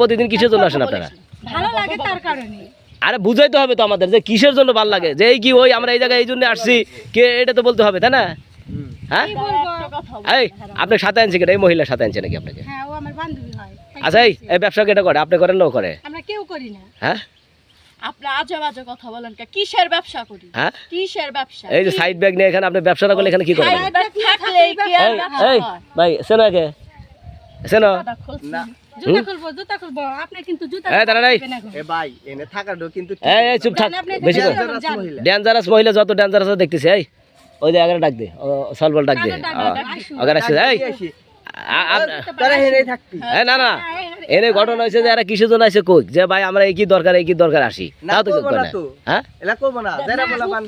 প্রতিদিন কিসের জন্য আসেন আপনারা? ভালো লাগে তার কারণে। আরে বুঝাইতে হবে তো আমাদের যে কিসের জন্য ভালো লাগে? যে এই কি ওই আমরা এই জায়গায় এই জন্য আসছি কে এটা তো বলতে হবে তাই না? হ্যাঁ? এই সাথে কেন? এই সাথে আনছে নাকি আপনাকে? হ্যাঁ ও আমার বান্ধবী হয়। তাই আচ্ছা এই এই ব্যবসা কেটে করে? আপনি করেন না ও করে। আমরা কেউ করি না। হ্যাঁ? আপনি আজে বাজে কথা বলেন কিসের ব্যবসা করি? হ্যাঁ? কিসের ব্যবসা? এই যে সাইড ব্যাগ নিয়ে এখানে আপনি ব্যবসা করলে এখানে কি করেন এই হয়? ভাই শোনো আগে। জুতা খুলবো জুতা খুলবো। আপনি কিন্তু জুতা এই। এ ভাই এনে থাকাটা কিন্তু এই এই চুপ থাক বেশি করে। যান, যান। মহিলা ডেঞ্জারাস মহিলা যত ডেঞ্জারাস দেখতেছি এই। ওই যে আগে ডাক দে সলবল ডাক দে। কাকে ডাক দে, ডাক দে। আগে আসছে এই। আসি। না না। এনে ঘটনা হয়েছে যে এরা কিসের জন্য আসে কই? যে ভাই আমরা এই কি দরকার এই কি দরকার আসি। তাও তো। হ্যাঁ? মান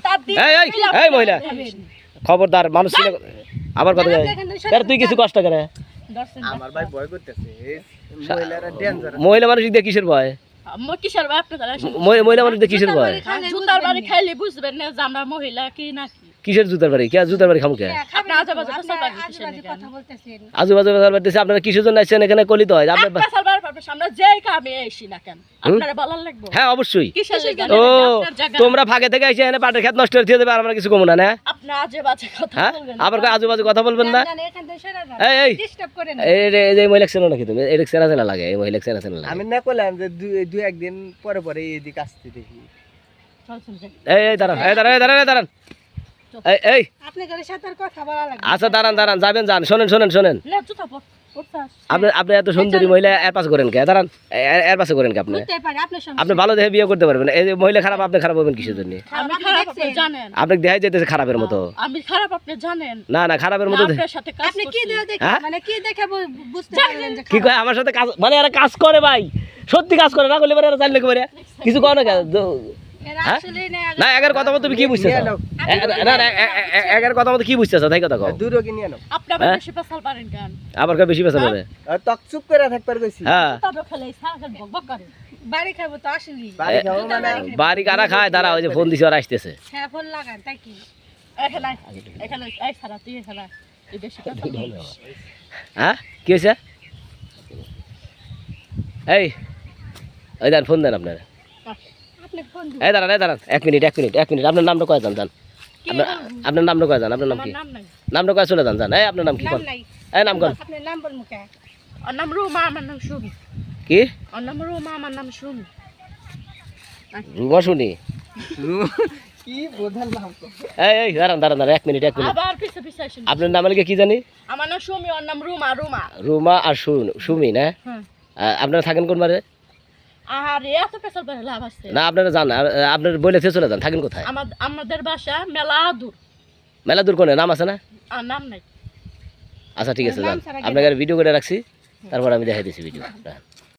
এই মহিলা। খবরদার মানুষ আবার কথা তুই কিছু কষ্ট করে? আমার ভাই ভয় করতেছে। মহিলারা ডেঞ্জার মহিলা মানুষ দিয়ে কিসের ভয়? কিসের আপনারা মহিলা মানুষ দিয়ে কিসের ভয়? জুতার বাড়ি খাইলে বুঝবেন না যে আমরা মহিলা কি নাকি কিসের জুতার বাড়ি? কে জুতার বাড়ি আজেবাজে কথা বলতেছেন। আজেবাজে কথা আপনারা কিসের জন্য আসছেন এখানে কলিত হয়? আপনার আপনার সালবার যেই কামে এসি না কেন? আপনারা বলার লাগবো? হ্যাঁ অবশ্যই। ও তোমরা থেকে এসে এখানে পাটের খেত নষ্ট করে দিয়ে দেবে আর আমরা কিছু কমু না না? আপনি আজে বাজে কথা হ্যাঁ? বলবেন আবার আজু বাজু কথা বলবেন না? এই এই। ডিস্টার্ব এই এই মহিলা নাকি তুমি? এই চেনা চেনা লাগে এই মহিলা লাগে। আমি না করলাম যে দুই দুই একদিন পরে পরে এদিকে আসতে দেখি। চল চল যাই। এই এই দাঁড়ান। এই দাঁড়ান এই দাঁড়ান দাঁড়ান। এই এই। আপনাদের সাথে আর কথা বলা লাগবে। আচ্ছা দাঁড়ান দাঁড়ান। যাবেন যান। শোনেন শোনেন শোনেন। আপনি আপনি এত সুন্দরী মহিলা এর পাশে করেন কে? দাঁড়ান এ- এর পাশে করেন কে আপনি? আপনার আপনি ভালো দেখে বিয়ে করতে পারবেন। এই মহিলা খারাপ আপনি খারাপ হবেন কিসের জন্য? আপনি খারাপ আপনি দেখছেন? জানেন। আপনি দেখাই যেতেছে খারাপের মতো। আমি খারাপ আপনি জানেন। না না খারাপের মতো দে- আপনার সাথে কাজ আপনি কি হ্যাঁ? মানে কি দেখে বুঝতে পারলেন যে কি কয়? আমার সাথে কাজ মানে এরা কাজ করে ভাই। সত্যি কাজ করে না করলে এরা জানলে কি করে? কিছু কয় না হ্যাঁ? আসলে না এগার কথা মতো তুমি কি বুঝতেছ। না না এগার কথা মতো কি বুঝতেছ? তাই কথা কও। দূরও কি নিয়ে নাও। আপনি আবার হ্যাঁ? বেশি পেশাল পারেন কেন? আবার কয় বেশি পেছাল হবে তক চুপ করে থাকবার কইছি। হ্যাঁ। তবে খেলে সারাক্ষণ বক বক করে। বাড়ি খাব তো আসলেই বাড়ি খাব মানে বাড়ি কারা খায়? দাঁড়া ওই যে ফোন দিছে ওরা আসতেছে। হ্যাঁ ফোন লাগান তাই কি? এখানে এখানে এই সারা তুই এখানে এই বেশি পেশাল হ্যাঁ? কি হয়েছে এই ওই দেন ফোন দেন আপনার। এই দাঁড়ান এই দাঁড়ান। এক মিনিট এক মিনিট এক মিনিট। আপনার নামটা কয়ে যান যান আপনার আপনার নামটা কয়ে যান আপনার নাম কি? নামটা কয়ে চলে যান যান এই আপনার নাম কি? নাম এই নাম রুমা আমার সুমি। কি? নাম রুমা আমার নাম সুমি। বসুনি কি বোঝার নাম তো? এই এই দাঁড়ান দাঁড়ান দাঁড়ান। এক মিনিট এক মিনিট। আবার পিছে পিছে আসেন। আপনার নাম কি জানি? আমার নাম সুমি ওর নাম রুমা রুমা। রুমা আর সুমি না? হ্যাঁ। আপনারা থাকেন কোন বারে আর এত পেশাল পারে লাভ আছে। না আপনারা যান আপনার বলে চলে যান থাকেন কোথায়? আমাদের বাসা মেলা দূর। মেলা দূর কোনে? নাম আছে না? নাম নাই। আচ্ছা ঠিক আছে যান। আপনাকে ভিডিও করে রাখছি তারপর আমি দেখাই দিচ্ছি ভিডিও